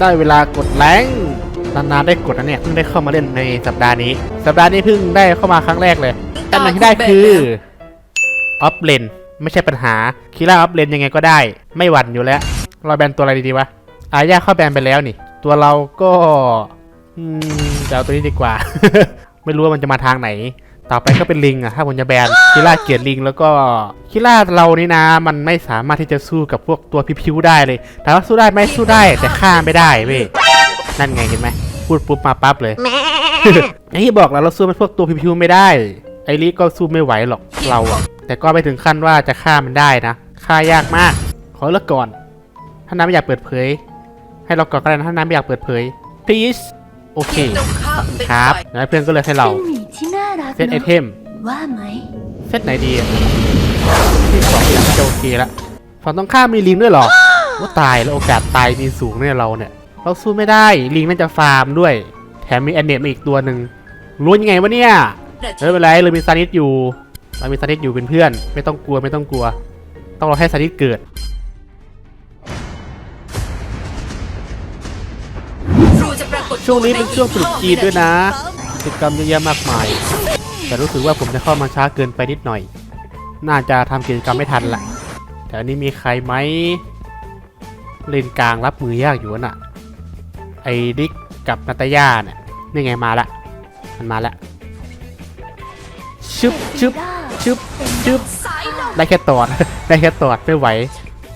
ได้เวลากดแรงนานๆได้กดนะเนี่ยเพิ่งได้เข้ามาเล่นในสัปดาห์นี้ สัปดาห์นี้เพิ่งได้เข้ามาครั้งแรกเลยตำแหน่งที่ได้คือออฟเลนไม่ใช่ปัญหาคีร่าออฟเลนยังไงก็ได้ ไม่หวั่นอยู่แล้วเราแบนตัวอะไรดีๆวะอาญาเข้าแบนไปแล้วนี่ ตัวเราก็อืมจะเอาตัวนี้ดีกว่า ไม่รู้ว่ามันจะมาทางไหน ต่อไปก็เป็นลิงอะถ้าผมจะแบนคิล่าเกลียดลิงแล้วก็คิล่าเรานี่นะ มันไม่สามารถที่จะสู้กับพวกตัวพิวๆได้เลยถามว่าสู้ได้ไหมสู้ได้แต่ฆ่าไม่ได้เว้ยนั่นไงเห็นไหมพูดปุ๊บมาปั๊บเลยอย่างที่บอกแล้วเราสู้มันพวกตัวพิวๆไม่ได้ ไอริก็สู้ไม่ไหวหรอกเราอะแต่ก็ไม่ถึงขั้นว่าจะฆ่ามันได้นะฆ่ายากมาก ขอเลิกก่อน ถ้าน้ำไม่อยากเปิดเผย ให้เราก่อนก็ได้นะถ้าน้ำไม่อยากเปิดเผย please โอเคตรงข้ามเป็นครับฝ่ายแล้วเพื่อนก็เลยให้เรา เป็นหมีที่น่ารักเซตไอเทม ว่าไหม เซตไหนดีอะที่สองอย่างจะโอเคละฝั่งตรงข้ามมีลิงด้วยเหรอว่าตายแล้วโอกาสตายมีสูงเนี่ยเราเนี่ย เราสู้ไม่ได้ลิงน่าจะฟาร์มด้วย แถมมีแอนเนตมาอีกตัวหนึ่งรู้ยังไงวะเนี่ยนาทีเออไม่เป็นไรเรามีซานิสอยู่ เรามีซานิสอยู่เป็นเพื่อน ไม่ต้องกลัวไม่ต้องกลัว ต้องรอให้ซานิสเกิดครูจะปรากฏช่วงนี้เป็นช่วงตรุษจีนด้วยนะกิจกรรมเยอะแยะมากมาย แต่รู้สึกว่าผมจะเข้ามาช้าเกินไปนิดหน่อย น่าจะทำกิจกรรมไม่ทันละแต่อันนี้มีใครไหมเลนกลางรับมือยากอยู่น่ะ ไอ้ดิกกับนาตาย่าเนี่ยนี่ไงมาละมันมาละชึบชึบชึบชึบได้แค่ตอด ได้แค่ตอดไม่ไหว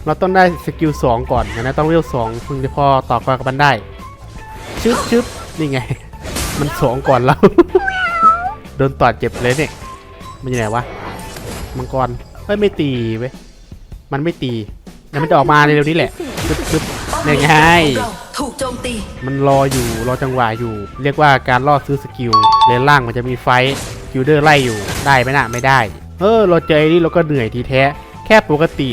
เราต้องได้สกิลสองก่อนอย่างนั้นต้องเรียวสองถึงจะพอต่อกรกับมันได้ชึบชึบนี่ไง มันสองก่อนแล้ว โดนตอดเจ็บเลยเนี่ยมันอยู่ไหนวะมังกรเฮ้ยไม่ตีเว้ยมันไม่ตีเดี๋ยวมันจะออกมาในเร็วนี้แหละชึบชึบนี่ไงเราถูกโจมตีมันรออยู่รอจังหวะอยู่ เรียกว่าการล่อซื้อสกิลเลนล่างมันจะมีไฟท์คิวเดอร์ไล่อยู่ได้ไหมน่ะไม่ได้เออเราเจอไอ้นี่เราก็เหนื่อยทีแท้ แค่ปกติ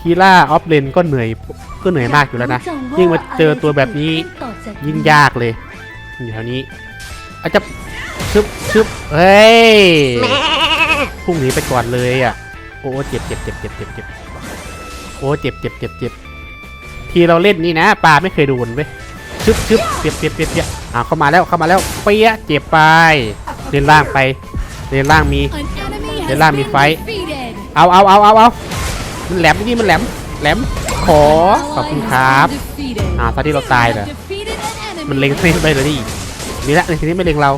คีล่าออฟเลนก็เหนื่อยก็เหนื่อยมากอยู่แล้วนะยิ่งมาเจอตัวแบบนี้ยิ่งยากเลยอยู่แถวนี้อาจจะ ชึบชึบเฮ้ยพุ่งหนีไปก่อนเลยอะ โอ้เจ็บเจ็บเจ็บเจ็บเจ็บเจ็บโอ้เจ็บเจ็บเจ็บเจ็บทีเราเล่นนี่นะปลาไม่เคยโดนเว้ยชึบชึบเปียบเปียบเปียบเปียบอ่าเข้ามาแล้วเข้ามาแล้วเปียะเจ็บไปเล่นล่างไปเล่นล่างมีเดล่ามีไฟท์เอาเอาเอาเอาเอามันแหลมนี่มันแหลมแหลมขอขอบคุณครับอ่าตอนที่เราตายเหรอมันเล็งไม่ได้เลยนี่นี่ละในทีนี้ไม่เล็งเรา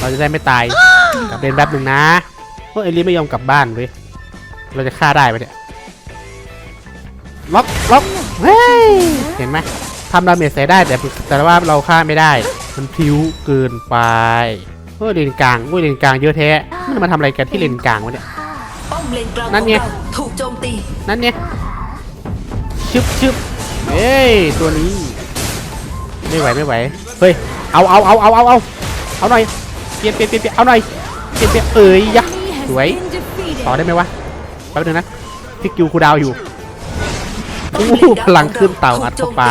เราจะได้ไม่ตายกลับเล่นแป๊บหนึ่งนะเพราะเอลิไม่ยอมกลับบ้านเว้ยเราจะฆ่าได้ไหมเนี่ยล็อกล็อกเฮ้ยเห็นไหมทำดาเมจใส่ได้แต่แต่ว่าเราฆ่าไม่ได้ มันพิ้วเกินไปเฮ้ยเลนกลางเฮ้ยเลนกลางเยอะแท้มันมาทำอะไรกันที่เลนกลางวะเนี่ยป้อมเลนกลางนั่นไงของเราถูกโจมตีนั่นเนี่ยชึบชึบเอ้ยตัวนี้ ไม่ไหวไม่ไหวเฮ้ยเอาเอาเอาเอาเอาเอาเอาหน่อยเป ลี่ยนเปลี่ยนเปลี่ยนเปลี่ยนเอาหน่อยเปลี่ยนเปลี่ยนเอ้ยยะสวยต่อได้ไหมวะแป๊บนึงนะที่กิวคูดาวอยู่โอ้โหพลังขึ้นเต่าอัดเข้าไป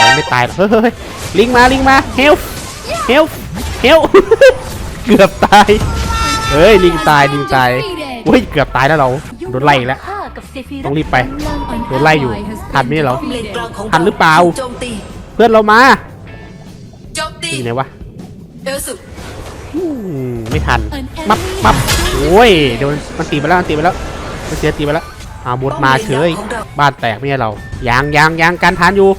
ยังไม่ตายเฮ้ยลิงมาลิงมาเฮลเฮลเฮลเกือบตายเฮ้ยลิงตายลิงตายเฮ้ยเกือบตายแล้วเราโดนไล่แล้วต้องรีบไปโดนไล่อยู่ทันไหมเหรอป้อมเลนกลาทันหรือเปล่า เพื่อนเรามาจมตีอยู่ไหนวะเอลสุ ไม่ทันมับมับโอ้ยเดี๋ยวมันตีไปแล้วมันตีไปแล้วมันเสียตีไปแล้วอ่าบดมาเฉยของเราบ้านแตกไม่ใช่เรายางยางยางการทานอยู่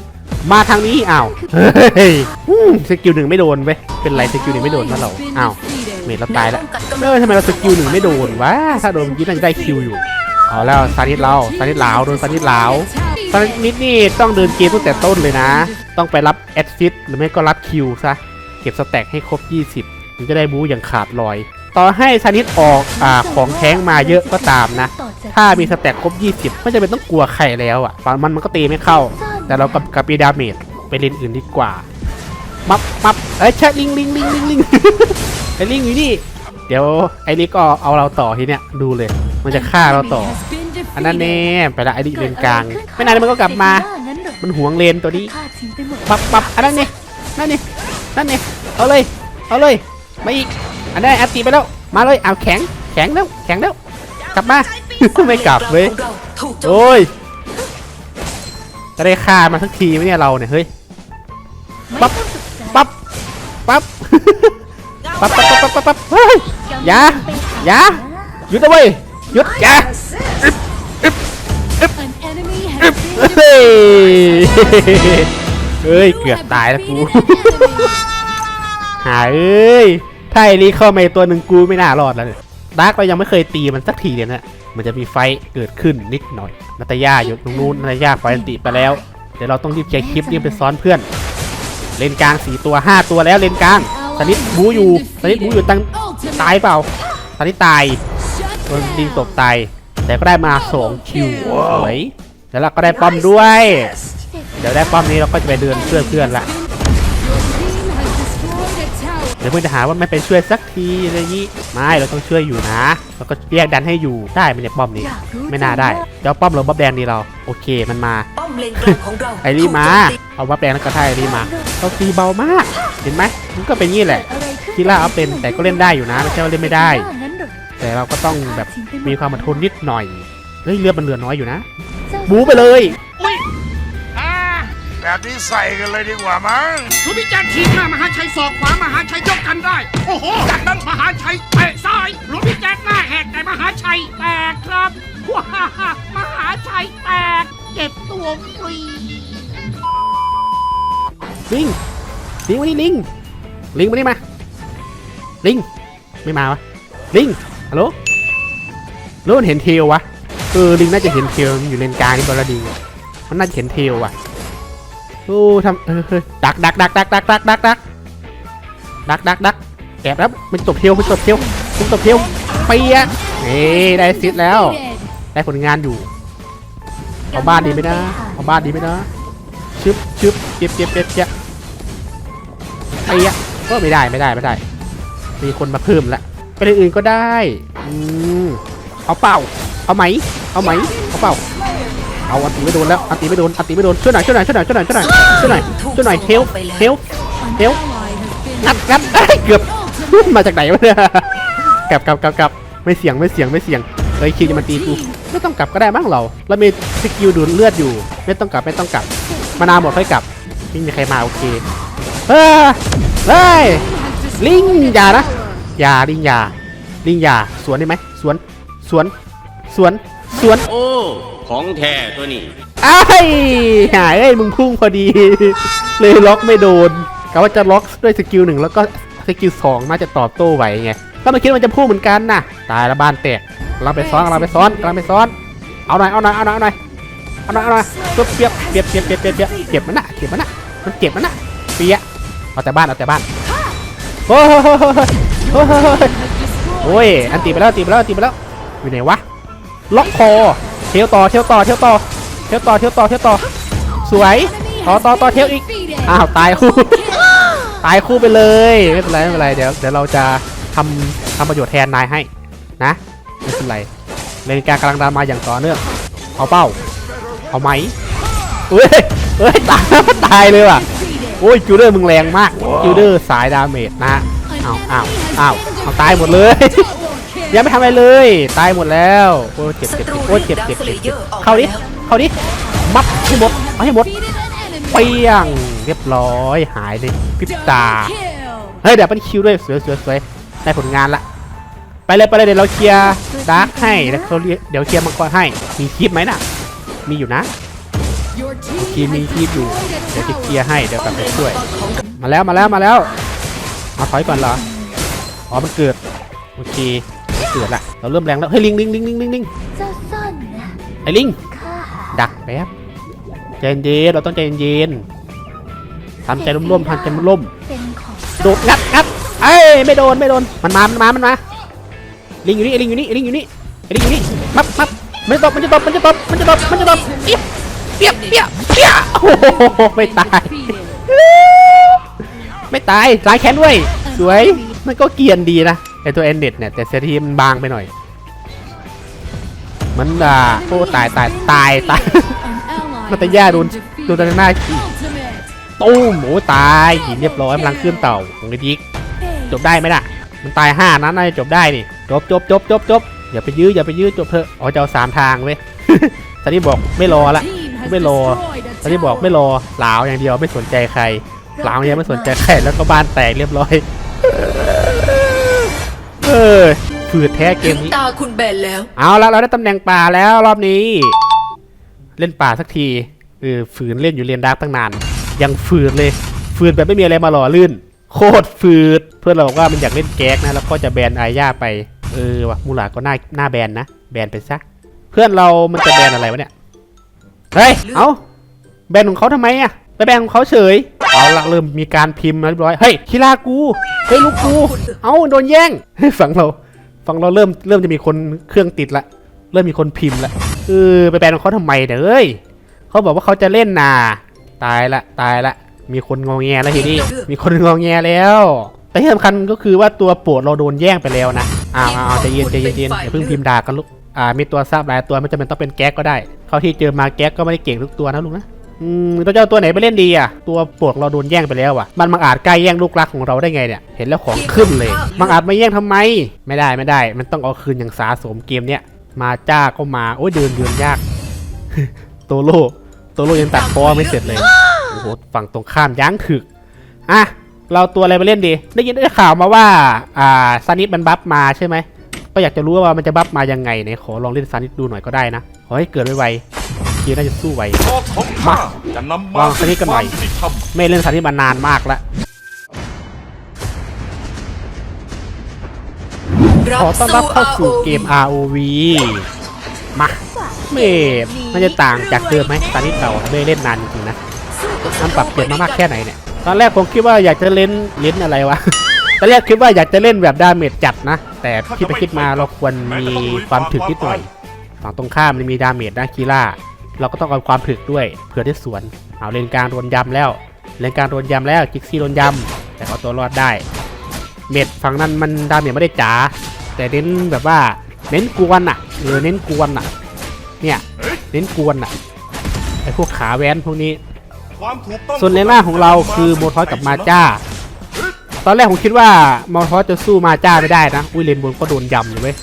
มาทางนี้อ้าวเฮ้ยอืมสกิลหนึ่งไม่โดนเว้ยเป็นไรสกิลหนึ่งไม่โดนมาเราอ้าวเมดเราตายแล้วป้องกันกำเอลังอทำไมเราสกิลหนึ่งไม่โดนวะถ้าโดนเมื่อกี้น่าจะได้คิวอยู่เอาแล้วซานิสเราซานิสเหลาวโดนซานิสเหลาวซานิสนี่ต้องเดินเกมตั้งแต่ต้นเลยนะ ต้องไปรับแอดซิสหรือไม่ก็รับคิวซะเก็บสแต็กให้ครบ 20 ถึงจะได้บูอย่างขาดลอย ต่อให้ซานิสออกอ่าของแท้งมาเยอะก็ตามนะ ถ้ามีสแต็กครบ 20 ไม่จำเป็นต้องกลัวใครแล้วอะฝั่งมันมันก็ตีไม่เข้า แต่เรากับกับปีดาเมจไปเล่นอื่นดีกว่า มับมับเอ้ยใช่ลิงลิงลิงลิงลิงไอ้ลิงอยู่นี่ เดี๋ยวไอ้ลิงก็เอาเราต่อทีเนี้ยดูเลย มันจะฆ่าเราต่อ อันนั้นแน่ไปละไอ้ลิงเลนกลาง ไม่นานมันก็กลับมา มันหวงเลนตัวนี้ปหมดปับปับอันนั้นนี่นั่นนี่นั่นนี่เอาเลย เอาเลย มาอีก อันนี้แอตตีไปแล้ว มาเลยเอาแข็ง แข็งแล้ว แข็งแล้ว กลับมา ไม่กลับเว้ย โอ้ย จะได้ฆ่ามาสักทีไหมเนี่ยเราเนี่ยเฮ้ย ปั๊บ ปั๊บ ปั๊บ ปั๊บปั๊บปั๊บปั๊บปั๊บเฮ้ยอย่าอย่าหยุดเอาไว้หยุดอย่าอึบอึบอึบอึบเฮ้ยเฮ้ย เกือบตายแล้วกูหายเอ้ย ถ้าไอรีเข้ามาตัวหนึ่งกูไม่น่ารอดแล้วเนี่ยดาร์กเรายังไม่เคยตีมันสักทีเลยนะมันจะมีไฟเกิดขึ้นนิดหน่อยนาตาย่าอยู่ตรงนู้นนาตาย่าไฟอันติไปแล้ว เดี๋ยวเราต้องรีบเคลียร์คลิปรีบไปซ้อนเพื่อน เลนกลางสี่ตัวห้าตัวแล้วเลนกลางสนิทบูอยู่สนิทบูอยู่ตั้งตายเปล่าสนิทตายโดนดิงตกตายแต่ก็ได้มาสองคิวสวยแล้วเราก็ได้ป้อมด้วย เดี๋ยวได้ป้อมนี้เราก็จะไปเดินเพื่อนเพื่อนๆละ เดี๋ยวเพื่อนจะหาว่าไม่ไปช่วยสักทีอะไรอย่างนี้ไม่เราต้องช่วยอยู่นะเราก็แยกดันให้อยู่ได้ไหมเนี่ยป้อมนี้ไม่น่าได้เดี๋ยวป้อมเราบัฟแดงดีเราโอเคมันมาป้อมเลนกลางของเราไอรีมาถูกโจตีเอาบัฟแดงแล้วก็ได้ไอรีมาเราตีเบามากเห็นไหมมันก็เป็นงี้แหละคีล่าเอาเป็นแต่ก็เล่นได้อยู่นะไม่ใช่ว่าเล่นไม่ได้ แต่เราก็ต้องแบบมีความอดทนนิดหน่อยเฮ้ยเลือดมันเหลือน้อยอยู่นะบูไปเลย แบบนี้ใส่กันเลยดีกว่ามั้งลูกพิจันทีหน้ามหาชัยศอกขวามหาชัยยกกันได้ โอ้โห จากนั้นมหาชัยเตะซ้ายหลวงพิจันหน้าแหกแต่มหาชัยแตกครับว้ามหาชัยแตกเจ็บตัวฟรีลิงลิงมานี่ลิงลิงมานี่มาลิงไม่มาวะลิงฮัลโหลแล้วมันเห็นเทลวะเออลิงน่าจะเห็นเทลมันอยู่เลนกลางนี่บอลดีมันน่าจะเห็นเทลว่ะ โอ้ทำเออเฮ้ยดักดักดักดักดักดักดักดักดักดักดักแอบแล้วมันตบเทลมันตบเทลมันตบเทลเปียะนี่ได้ซิดแล้ว ได้ผลงานอยู่เอาบ้านดีไหมนะเอาบ้านดีไหมนะชึบชึบเจ็บเจ็บเจ็บเจ็บไอ้ยะก็ไม่ได้ไม่ได้ไม่ได้ มีคนมาเพิ่มละไปเรื่องอื่นก็ได้อืมเอาเปล่าเอาไหมเอาไหมเอาเปล่า เอาอันตีไม่โดนแล้วอันตีไม่โดนอันตีไม่โดนช่วยหน่อยช่วยหน่อยช่วยหน่อยช่วยหน่อยช่วยหน่อยช่วยหน่อยช่วยหน่อยเฮลเฮล An Help. ally has been งัดงัดเอ้ยเกือบมาจากไหนวะเนี่ยกลับกลับกลับกลับไม่เสียงไม่เสียงไม่เสียงเฮ้ยคิวจะมาตีกูไม่ต้องกลับก็ได้มั้งเราเรามีสกิลดูดเลือดอยู่ ไม่ต้องกลับไม่ต้องกลับมานาหมดค่อยกลับไม่มีใครมาโอเคเฮ้ยเฮ้ยลิงอย่านะอย่าลิงอย่าลิงอย่าสวนได้ไหมสวนสวนสวนสวนโอ้ ของแท้ตัวนี้ไอ้ยหายเอ้ยมึงพุ่งพอดี เลยล็อกไม่โดนกะว่าจะล็อกด้วยสกิลหนึ่งแล้วก็สกิลสองน่าจะตอบโต้ไหวไงก็ไม่คิดว่ามันจะพุ่งเหมือนกันนะตายแล้วบ้านแตกเราไปซ้อนเราไปซ้อนเราไปซ้อน เอาหน่อยเอาหน่อยเอาหน่อยเอาหน่อยเอาหน่อยเอาหน่อยเปียบเปียบเปียบเปียบเปียบเปียบเปียบเก็บมันนะเก็บมันนะมันเก็บมันนะเปียเอาแต่บ้านเอาแต่บ้านโอ้ยโหโอ้ยอันตีไปแล้วตีไปแล้วตีไปแล้วอยู่ไหนวะล็อกคอ เที่ยวต่อเที่ยวต่อเที่ยวต่อเที่ยวต่อเที่ยวต่อเที่ยวต่อสวยต่อต่อต่อเที่ยวอีกอ้าวตายคู่ตายคู่ไปเลยไม่เป็นไรไม่เป็นไรเดี๋ยวเดี๋ยวเราจะทำทำประโยชน์แทนนายให้นะไม่เป็นไรเลนกางกำลังดามาอย่างต่อเนื่องเอาเป้าเอาไหมเฮ้ยเฮ้ยตายตายเลยว่ะโอ้ยจูเดอร์มึงแรงมากจูเดอร์สายดาเมจนะฮะอ้าวอ้าวอ้าวเอาตายหมดเลย ยังไม่ทำอะไรเลย ตายหมดแล้วโอ้เจ็บเจ็บโอ้เจ็บเจ็บเจ็บเยอร์ออกเข้าดิเข้าดิมัดให้หมดเอาให้หมดเปี้ยงเรียบร้อยหายในพริบตาเฮ้ยเดี๋ยวเป็นคิวด้วยสวยสวยสวยได้ผลงานละไปเลยไปเลยเดี๋ยวเราเคลียร์ดาร์กให้แล้วเขาเรียกเดี๋ยวเคลียร์มังกรให้มีคลิปไหมน่ะ มีอยู่นะโอเคมีคลิปอยู่เดี๋ยวจะเคลียร์ให้เดี๋ยวกลับไปช่วย มาแล้วมาแล้วมาแล้วมาถอยก่อนเหรออ๋อมันเกิดโอเค เกิดละเราเริ่มแรงแล้วเฮ้ยลิงลิงลิงลิงลิงลิงเจ้าซ่อนนะไอ้ลิงข้าดักแป๊บใจเย็นๆเราต้องใจเย็นๆทำใจร่มๆทำใจร่มๆเป็นของโดดงัดงัดเอ้ยไม่โดนไม่โดนมันมามันมามันมาลิงอยู่นี่ลิงอยู่นี่ลิงอยู่นี่ลิงอยู่นี่มับมับมันจะตบมันจะตบมันจะตบมันจะตบมันจะตบเปียบเปียบเปียบเปียบโอ้โหไม่ตาย Defeated. ไม่ตายตายแค้นด้วยสวยมันก็เกรียนดีนะไอ ตัวเอ็นเน็ตเนี่ยแต่เซทีมันบางไปหน่อย มันอ่าโอ้ตายตายตายตาย An ally นาตาย่โดนโดนตาหน้าขี่ Ultimate. ตุ้มโอ้ตายหินเรียบร้อยพลังเคลื่อนเต่าของกระดิกจบได้ไหมล่ะ มันตายห้านั้นน่าจะจบได้นี่จบจบจบจบจบอย่าไปยื้ออย่าไปยื้อจบเถอะอ๋อจะเอาสามทางเว้ยตอนนี้บอกไม่รอละไม่รอตอนนี้บอกไม่รอหลาวอย่างเดียวไม่สนใจใครหลังยังไม่สนใจใครแล้วก็บ้านแตกเรียบร้อย เออฝืดแท้เกถึมงนี้ตาคุณแบนแล้ว เอาละเราได้ตำแหน่งป่าแล้วรอบนี้ เล่นป่าสักทีเออฝืนเล่นอยู่เรียนดาร์กตั้งนาน ยังฝืนเลยฝืนแบบไม่มีอะไรมาหล่อลื่น โคตรฝืดเพื่อนเราบอกว่ามันอยากเล่นแก๊กนะแล้วก็จะแบนอาญาไปเออว่ะมูหลาก็น่าหน้าแบนนะแบนไปซะเพื่อนเรามันจะแบนอะไรวะเนี่ยเฮ้ยเอาแบนของเขาทำไมอะไปแบนของเขาเฉย เอาละเริ่มมีการพิมพ์แล้วเรียบร้อย เฮ้ยคิรากู เฮ้ยลูกกู เอาโดนแย่งฝั่งเราฟังเราเริ่มเริ่มจะมีคนเครื่องติดละ เริ่มมีคนพิมพ์ละเออไปแบนเขาทำไมเด้อเอ้ยเขาบอกว่าเขาจะเล่นนาตายละตายละ มีคนงอแงแล้วทีนี้ มีคนงอแงแล้ว แต่ที่สำคัญก็คือว่าตัวปรดเราโดนแย่งไปแล้วนะอ้าวอ้าวใจเย็นใจเย็นเย็นอย่าเพิ่งพิมพ์ด่ากันลูกอ่ามีตัวทราบหลายตัวไม่จำเป็นต้องเป็นแก๊กก็ได้ เขาที่เจอมาแก๊กก็ไม่ได้เก่งทุกตัวนะลูกนะ อืมเราจะเอาตัวไหนไปเล่นดีอะ ตัวโปรดเราโดนแย่งไปแล้วอะ มันมังอาจใกล้แย่งลูกรักของเราได้ไงเนี่ย เห็นแล้วของขึ้นเลย มังอาจมาแย่งทำไม ไม่ได้ไม่ได้ มันต้องเอาคืนอย่างสาสมเกมเนี้ย มาจ้าก็มา โอ้ยเดินเดินยาก โตโร่โตโร่ยังตัดคอไม่เสร็จเลย โอ้โห ฝั่งตรงข้ามยั้งถึก อะ เราตัวอะไรไปเล่นดี ได้ยินได้ข่าวมาว่า อ่าซานิสมันบัฟมาใช่ไหม ก็อยากจะรู้ว่ามันจะบัฟมายังไงเนี่ยขอลองเล่นซานิสดูหน่อยก็ได้นะ ขอให้เกิดไวๆ คีน่าจะสู้ไวพ่อของข้าจะนำวางสนิทกันหน่อยความยุติธรรมไม่เล่นซานิสมานานมากแล้วขอต้อนรับเข้าสู่เกม ROV มาไม่มันจะต่างจากเดิมไหมตอนนี้เราไม่ได้เล่นนานจริงๆนะมันปรับเปลี่ยนมามากแค่ไหนเนี่ย ตอนแรกผมคิดว่าอยากจะเล่นเล่นอะไรวะ ตอนแรกคิดว่าอยากจะเล่นแบบดาเมจจัดนะ แต่คิดไปคิดมาเราควรมีความถึกนิดหน่อย ฝั่งตรงข้ามมันมีดาเมจนะคีล่า เราก็ต้องเอาความถึกด้วยเผื่อได้สวนเอาเลนกลางโดนยำแล้ว เลนกลางโดนยำแล้วจิกซี่โดนยำแต่เอาตัวรอดได้ เม็ดฝั่งนั้นมันดาเมจไม่ได้จ๋าแต่เน้นแบบว่าเน้นกวนอะเออเน้นกวนอะ เนี่ยเน้นกวนอะไอพวกขาแว้นพวกนี้ ส่วนเลน่าของเราคือโมทอสกับมาจ้า ตอนแรกผมคิดว่าโมทอสจะสู้มาจ้าไม่ได้นะ อุ้ยเลนบนก็โดนยำอยู่เว้ย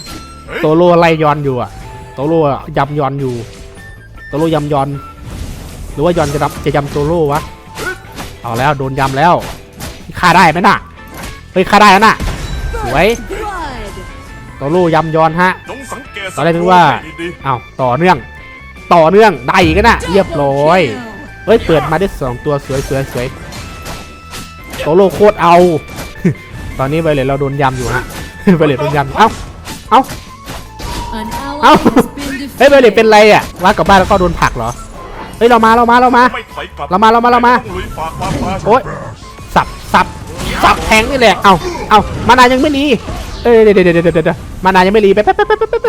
โตโร่ไล่ย้อนอยู่อะโตโร่ยำย้อนอยู่ โตโร่ยำยอน หรือว่ายอนจะรับจะยำโตโร่วะ เอาแล้วโดนยำแล้วฆ่าได้ไหมน่ะ เฮ้ยฆ่าได้แล้วน่ะ สวยโตโร่ยำยอนฮะ ตอนแรกนึกว่าให้ดีอ้าวต่อเนื่อง ต่อเนื่องได้อีกแล้วนะเรียบร้อย เฮ้ยเปิดมาได้สองตัวสวยสวยสวยโตโลโคตรเอา ตอนนี้ไวเลตเราโดนยำอยู่ฮะไวเลตโดนยำเอ้า เอ้า An ally Ow. Has been เฮ้ยไวเลตเป็น defeated. ไรอะว่ากลับบ้านแล้วก็โดนผลักเหรอ เฮ้ยเรามาเรามาเรามาๆไม่ถอยกลับเรามาเรามาเรามา ต้องลุยฝ่าความฟ้าโอ๊ยสับสับสับแทงนี่แหละ เอ้าเอ้ามานายังไม่รีเอ้ยเดี๋ยวเดี๋ยวเดี๋ยวเดี๋ยวเดี๋ยวมานายังไม่รีไปไปไปไปไปไปไป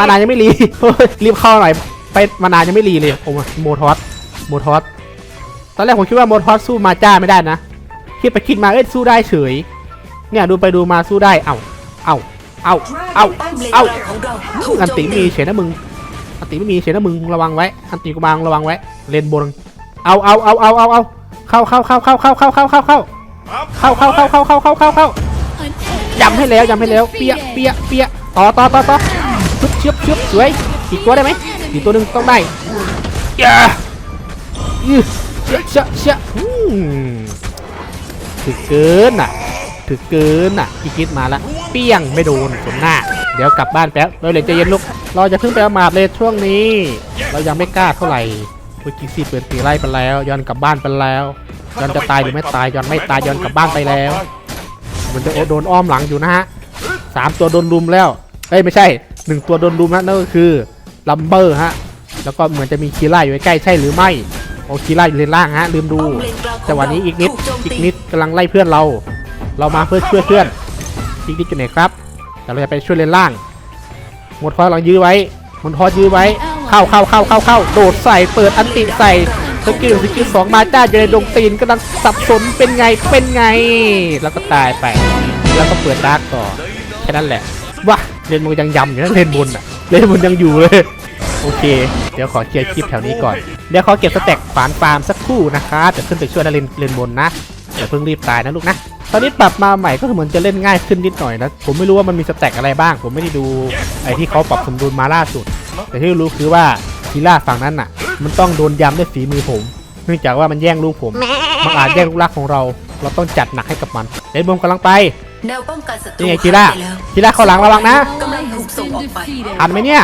มานายังไม่รีเฮ้ยรีบเข้าหน่อย ไปมานายังไม่รีเลยโอ้โมทอสโมทอสตอนแรกผมคิดว่าโมทอสสู้มาจ้าไม่ได้นะคิดไปคิดมาเอ้ยสู้ได้เฉย เนี่ยดูไปดูมาสู้ได้ เอ้าเอ้า เอ้าเอ้าป้อมเลนเอ้ากลางของเราถูกอันโจมติตีมีเฉยนะมึง อันติไม่มีเฉยนะมึงระวังไว้ อันติกูบางระวังไว้ เลนบน เอาเอาเอาเอาเอาเอาเข้าเข้าเข้าเข้าเข้าเข้าเข้าเข้าเข้าครับเข้าเข้าเข้าเข้าเข้าเข้าเข้าเข้า An enemy ยำให้แล้วยำให้แล้ว has been เปีย defeated. เปียเปียต่อต่อต่อต่อชุบเชือบเชือบสวย อีกตัวได้ไหมอีกตัวหนึ่งต้องได้อย่ายืดเชี่ยเชี่ยเชี่ยอืมถึกเกินอะถึกเกินอะอีกิดมาละ เปี้ยงไม่โดนสมหน้า เดี๋ยวกลับบ้านแป๊บเราเลยใจเย็นลูก เราจะเพิ่งไปอามาดเลยช่วงนี้ เรายังไม่กล้าเท่าไหร่เมื่อกี้ซีเปิดตีไล่ไปแล้ว ย้อนกลับบ้านไปแล้ว ย้อนจะตายหรือไม่ตายย้อนไม่ตายย้อนกลับบ้านไปแล้ว มันจะโดนอ้อมหลังอยู่นะฮะสามตัวโดนรุมแล้วเอ้ยไม่ใช่หนึ่งตัวโดนรุมนะนั่นก็คือลัมเบอร์ฮะแล้วก็เหมือนจะมีคีร่าอยู่ใกล้ใช่หรือไม่โอ้คีร่าอยู่เลนล่างฮะลืมดูแต่วันนี้อีกนิดอีกนิดกำลังไล่เพื่อนเรา เรามาเพื่อช่วยเพื่อน อีกนิดอยู่ไหนครับแต่เราจะไปช่วยเลนล่าง หมดทอสเรายื้อไว้หมดทอยื้อไว้ เข้าเข้าเข้าเข้าเข้าโดดใส่เปิดอันติใส่สกิลสกิลสองมาจ้าอยู่ในดงตีนกำลังสับสนเป็นไงเป็นไง แล้วก็ตายไป แล้วก็เปิดดาร์กต่อแค่นั้นแหละว้าเลนบนยังยำอยู่นะเลนบนอะเลนบนยังอยู่เลย โอเค เดี๋ยวขอเคลียร์คลิปแถวนี้ก่อน เดี๋ยวขอเก็บสแต็กฝานฟาร์มสักครู่นะคะจะขึ้นไปช่วยนะเลนเลนบนนะอย่าเพิ่งรีบตายนะลูกนะ ตอนนี้ปรับมาใหม่ก็เหมือนจะเล่นง่ายขึ้นนิดหน่อยนะ ผมไม่รู้ว่ามันมีสแต็กอะไรบ้าง ผมไม่ได้ดูไอ้ที่เขาปรับสมดุลมาล่าสุด แต่ที่รู้คือว่าทีล่าฝั่งนั้นน่ะ มันต้องโดนยำด้วยฝีมือผม เนื่องจากว่ามันแย่งลูกผม มันอาจแย่งลูกรักของเรา เราต้องจัดหนักให้กับมันเดนบมกำลังไปแนวป้องกันศัตรูนี่ไงกีล่าหยไปแล้วกีล่าเข้าหลังระวังนะ Ally has been defeated. ทันไหมเนี่ย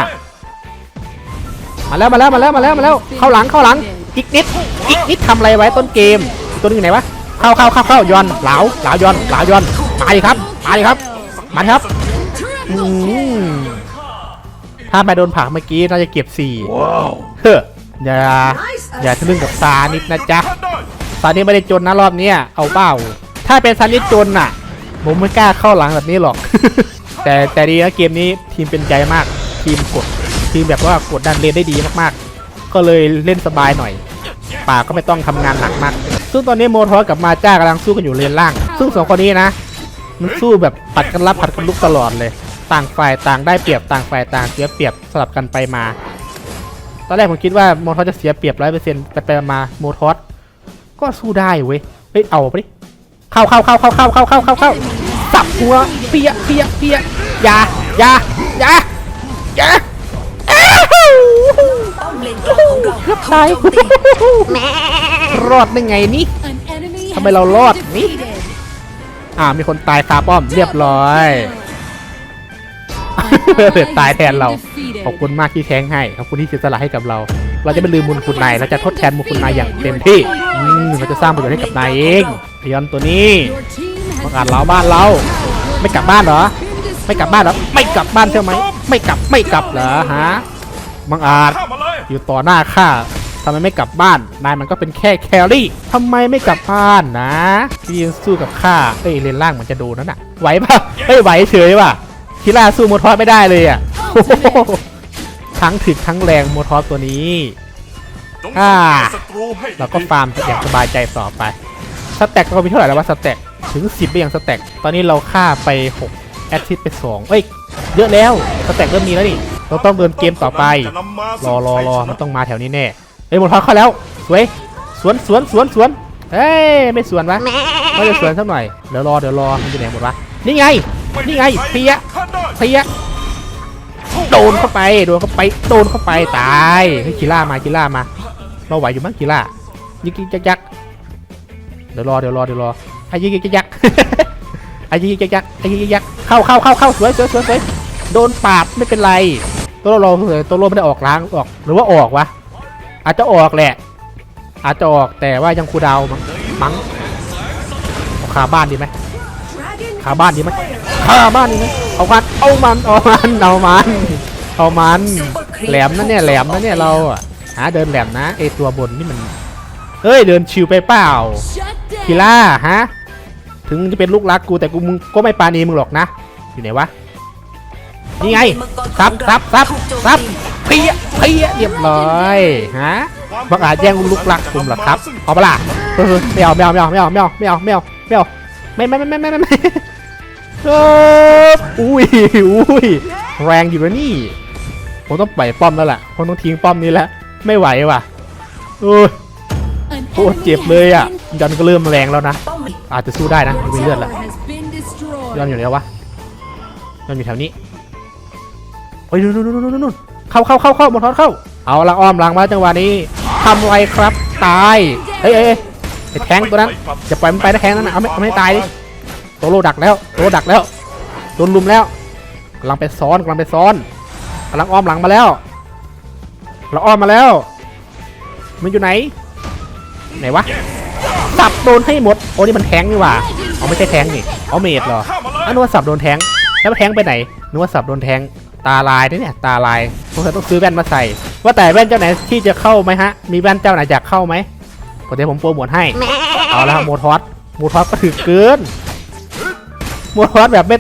มาแล้วมาแล้วมาแล้วมาแล้วมาแล้ว เข้าหลังเข้าหลัง อีกนิด อีกนิดทำอะไรไว้ต้นเกมอีกตัวนึงอยู่ไหนวะ เข้าเข้าเข้าเข้าย้อนเหลาเหลาย้อนเหลาย้อนมาดิครับมาดิครับมาดิครับอืมถ้าไปโดนผักเมื่อกี้น่าจะเก็บสี่เฮ้ออย่าอย่าทะลึ่งกับซานิดนะจ๊ะท่านได้ซานิดไม่ได้จนนะรอบเนี้ยเอาเป้าถ้าเป็นซานิดจนน่ะผมไม่กล้าเข้าหลังแบบนี้หรอก แต่แต่ดีนะเกมนี้ทีมเป็นใจมากทีมกด ทีมแบบว่ากดดันเลนได้ดีมากๆ ก็เลยเล่นสบายหน่อย ป่าก็ไม่ต้องทำงานหนักมาก ซึ่งตอนนี้โมทอสกับมาจ้ากำลังสู้กันอยู่เลนล่าง ซึ่งสองคนนี้นะ มันสู้แบบผัดกันรับผัดกันลุกตลอดเลย ต่างฝ่ายต่างได้เปรียบต่างฝ่ายต่างเสียเปรียบสลับกันไปมา ตอนแรกผมคิดว่าโมทอสจะเสียเปรียบร้อยเปอร์เซ็นต์ไปไปมาโมทอสก็สู้ได้เว้ย เฮ้ยเอาไปดิเข้าเข้าเข้าเข้าเข้าเข้าเข้าเข้าเข้าสับหัวเปียเปียเปียอย่าอย่าอย่าอย่าอ้าวป้อมเลนกลางของเราเกือบถูกตายโจมตี รอดได้ไงนี่ An enemy ทำไม has เรารอด been นี่ defeated. อ่ามีคนตายคาป้อมเรียบร้อยเดือดตายแทนเรา ขอบคุณมากที่แทงให้ ขอบคุณที่เสียสละให้กับเรา เราจะไม่ลืมบุญคุณนายเราจะทดแทนบุญคุณนายอย่างเต็มที่อืมเราจะสร้างประโยชน์ให้กับนายเองพยอนตัวนี้ Your team has บังอาจเราบ้านเรา ไม่กลับบ้านเหรอ ไม่กลับบ้านเหรอ ไม่กลับบ้านใช่ไหม ไม่กลับ ไม่กลับเหรอฮะบังอาจข้ามาเลยอยู่ต่อหน้าข้า ทำไมไม่กลับบ้าน นายมันก็เป็นแค่แครี่ทำไมไม่กลับบ้านนะที่ยังสู้กับข้าเอ้ยเลนล่างมันจะโดนนั่นน่ะ ไหวป่ะเฮ้ยไหวเฉยป่ะคิล่าสู้โมทอสไม่ได้เลยอะโอ้โหทั้งถึกทั้งแรงโมทอสตัวนี้จงอ่าสังเกตศัตรูให้ดีเราก็ฟาร์มอย่างสบายใจต่อไปสแต็กเรามีเท่าไหร่แล้ววะสแต็กถึง 10ไปอย่างสแต็กตอนนี้เราฆ่าไป 6 แอดซิสไป 2 เอ้ย เยอะแล้ว สแต็กเริ่มมีแล้วนี่ เราต้องเดินเกมต่อไปจะนำมารอรอรอชัยชะมันต้องมาแถวนี้แน่เฮ้ยหมดทอดเข้าแล้ว สวย สวนสวนสวนสวนเฮ้ยไม่สวนวะไม่จะสวนสักหน่อย เดี๋ยวรอเดี๋ยวรอมันอยู่ไหนหมดวะ นี่ไง นี่ไงเพียท่านได้เพียโดนเข้าไป โดนเข้าไป โดนเข้าไป ตายเฮ้ยกีล่ามากีล่ามา เราไหวอยู่มั้งกีล่ายิกยิกยักยักเดี๋ยวรอเดี๋ยวรอเดี๋ยวรอไอ้ยิกยิกยักยักไอ้ยิกยิกยักยักไอ้ยิกยิกยักยักเข้าเข้าเข้าเข้าสวยสวยสวยสวยโดนปาดไม่เป็นไรตัวเราตัวโลไม่ได้ออกล้างออกหรือว่าออกวะ อาจจะออกแหละ อาจจะออกแต่ว่ายังคูดาวมั้งมั้งเอาคาบ้านดีไหมคาบ้านดีไหมคาบ้านดีไหมเอามันเอามันเอามันเอามันเอามันแหลมนะเนี่ยแหลมนะเนี่ยเราอะหาเดินแหลมนะไอตัวบนนี่มันเฮ้ยเดินชิวไปเปล่าคิล่าฮะถึงจะเป็นลูกรักกูแต่กูมึงก็ไม่ปาณีมึงหรอกนะ อยู่ไหนวะนี่ไงซับซับซับซับ เพี้ยเพี้ยเรียบร้อยฮะบังอาจแย่งลูกรักผมหรอครับเอาปะล่ะเออไม่เอาไม่เอาไม่เอาไม่เอาไม่เอาไม่เอาไม่เอาไม่เอาไม่ไม่ไม่ไม่ไม่ไม่อุ้ยอุ้ยแรงอยู่นะนี่ผมต้องปล่อยป้อมแล้วล่ะผมต้องทิ้งป้อมนี้แล้วไม่ไหวว่ะโอ้ยโคตรเจ็บเลยอะยอนก็เริ่มแรงแล้วนะอาจจะสู้ได้นะมีเลือดละยอนอยู่ไหนววะยอนอยู่แถวนี้เฮ้ยนู่นนู่นนู่นนู่น เข้าเข้าเข้าเข้าหมดทอดเข้า เอาละอ้อมหลังมาจังหวะนี้ทำไรครับตายเอ้ยเอ้ยเอ้ยไอ้แทงตัวนั้นจะปล่อยมันไปนะแทงนั้นนะเอาไม่เอาไม่ตายดิโตโลดักแล้วโตโลดักแล้วโดนลุมแล้วกำลังไปซ้อนกำลังไปซ้อนกำลังอ้อมหลังมาแล้วเราอ้อมมาแล้ว มันอยู่ไหน ไหนวะสับโดนให้หมดโอ้นี่มันแทงนี่หว่าเอาไม่ใช่แทงนี่เอาเมดเหรออันนึกว่าสับโดนแทงแล้วแทงไปไหนนึกว่าสับโดนแทง ตาลายนะเนี่ยตาลายสงสัยต้องซื้อแว่นมาใส่ ว่าแต่แว่นเจ้าไหนที่จะเข้าไหมฮะ มีแว่นเจ้าไหนอยากเข้าไหมเดี๋ยวผมโปรโมทให้ เอาละครับโมทอสโมทอสก็ถือเกินโมทอสแบบไม่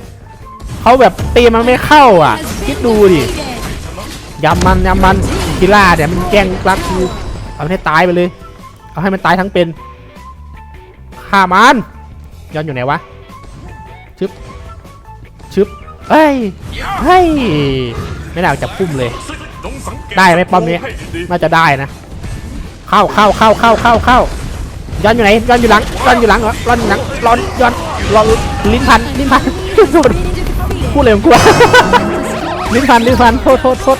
เขาแบบตีมันไม่เข้าอะ Has คิด been ดูดิ defeated. ยำมันยำมันคิล่าเนี่ยมันแกล้งรักกูเอาให้ตายไปเลย เอาให้มันตายทั้งเป็นฆ่ามันย้อนอยู่ไหนวะชึบชึบ เฮ้ยเฮ้ยไม่น่าจะพุ่มเลย ได้ไหมป้อมนี้น่าจะได้นะ เข้าเข้าเข้าเข้าเข้าเข้าย้อนอยู่ไหนย้อนอยู่หลังย้อนอยู่หลังเหรอย้อนอยู่หลังย้อนย้อนรอนลิ้นพันลิ้นพันพูดเลยของกูวลิ้นพันลิ้นพันโทษโทษโทษ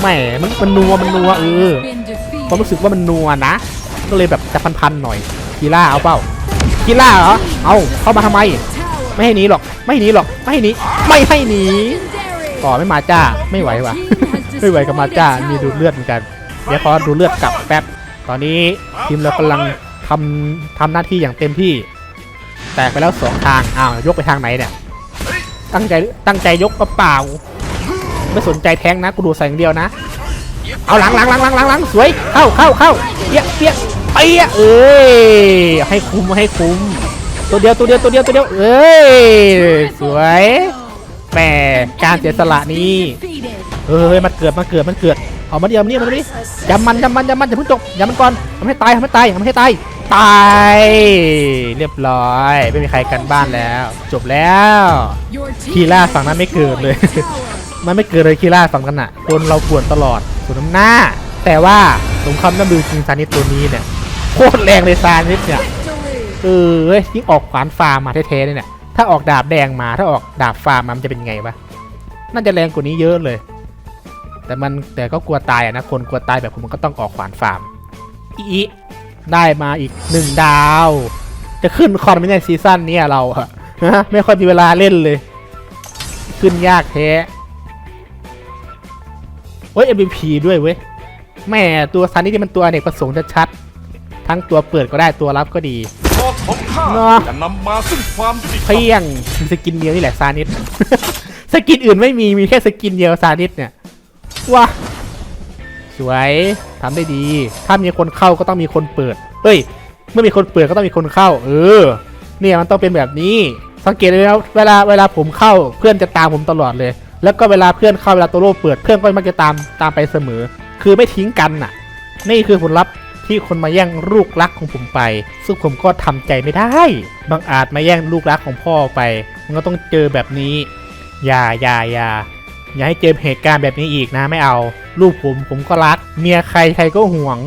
แหมมันมันนัวมันนัวเออ Been defeated. ความรู้สึกว่ามันนัวนะ ก็เลยแบบจะพันๆหน่อยคีล่าเอาเปล่าคีล่าเหรอเอาเข้ามาทำไม ไม่ให้หนีหรอก ไม่ให้หนีหรอก ไม่ให้หนี ไม่ให้หนีต่อไม่มาจ้า ไม่ไหววะไม่ไหวกับมาจ้า มีดูดเลือดเหมือนกัน เดี๋ยวขอดูเลือดกลับแป๊บ ตอนนี้ทีมเรากำลังทำทำหน้าที่อย่างเต็มที่ แตกไปแล้วสองทาง อ้าว ยกไปทางไหนเนี่ย ตั้งใจ ตั้งใจยกกระเปล่าไม่สนใจแทงนะ กูดูใส่อย่างเดียวนะ เอาหลังหลังหลังหลังหลังหลังสวย เข้าเข้าเข้าเปี้ยเปี้ยเปี้ยเอ้ย ให้คุ้มให้คุ้ม ตัวเดียวตัวเดียวตัวเดียวตัวเดียวเอ้ยสวยแหมการเสียสละนี้เฮ้ยมันเกิดมันเกิดมันเกิดเอามาเดียวมนี่มานี่ยำมันยำมันยำมันอย่าเพิ่งจบยำมันก่อนทำให้ตายทำให้ตายทำให้ตายตายเรียบร้อยไม่มีใครกันบ้านแล้ว จบแล้วคีล่าฝั่งนั้นไม่เกิดเลย มันไม่เกิดเลยคีล่าฝั่งกันอะโดนเรากวนตลอดสวนน้ำหน้า แต่ว่าสงครามน้ำมือจริงซานิสตัวนี้เนี่ยโคตรแรงเลยซานิสเนี่ย เออเว้ยยิ่งออกขวานฟาร์มมาแท้ๆเนี่ยถ้าออกดาบแดงมาถ้าออกดาบฟาร์มมันจะเป็นไงวะน่าจะแรงกว่านี้เยอะเลย แต่มันแต่ก็กลัวตายอะนะคนกลัวตายแบบผมมันก็ต้องออกขวานฟาร์มอีได้มาอีกหนึ่งดาว จะขึ้นคอนไม่ในซีซั่นนี้เราอะฮะไม่ค่อยมีเวลาเล่นเลย ขึ้นยากแท้เฮ้ย MVP ด้วยเว้ยแม่ตัวซันนี่ที่มันตัวอเนกประสงค์ชัดๆทั้งตัวเปิดก็ได้ตัวรับก็ดี พอกของข้าเนอะ จะนำมาซึ่งความยุติธรรมเพียงมีสกินเดียวนี่แหละซานิส สกินอื่นไม่มีมีแค่สกินเดียวซานิสเนี่ยว้าสวยทำได้ดี ถ้ามีคนเข้าก็ต้องมีคนเปิดเอ้ย เมื่อมีคนเปิดก็ต้องมีคนเข้า เออ เนี่ยมันต้องเป็นแบบนี้ สังเกตเลยนะเวลาเวลาผมเข้าเพื่อนจะตามผมตลอดเลย แล้วก็เวลาเพื่อนเข้าเวลาตัวโลเปิดเพื่อนก็มักจะตามตามไปเสมอ คือไม่ทิ้งกันน่ะ นี่คือผลลัพธ์ ที่คนมาแย่งลูกรักของผมไป ซึ่งผมก็ทำใจไม่ได้ บางอาจมาแย่งลูกรักของพ่อไป มันก็ต้องเจอแบบนี้ อย่าอย่าอย่าอย่าให้เจอเหตุการณ์แบบนี้อีกนะไม่เอา ลูกผมผมก็รัก เมียใครใครก็ห่วง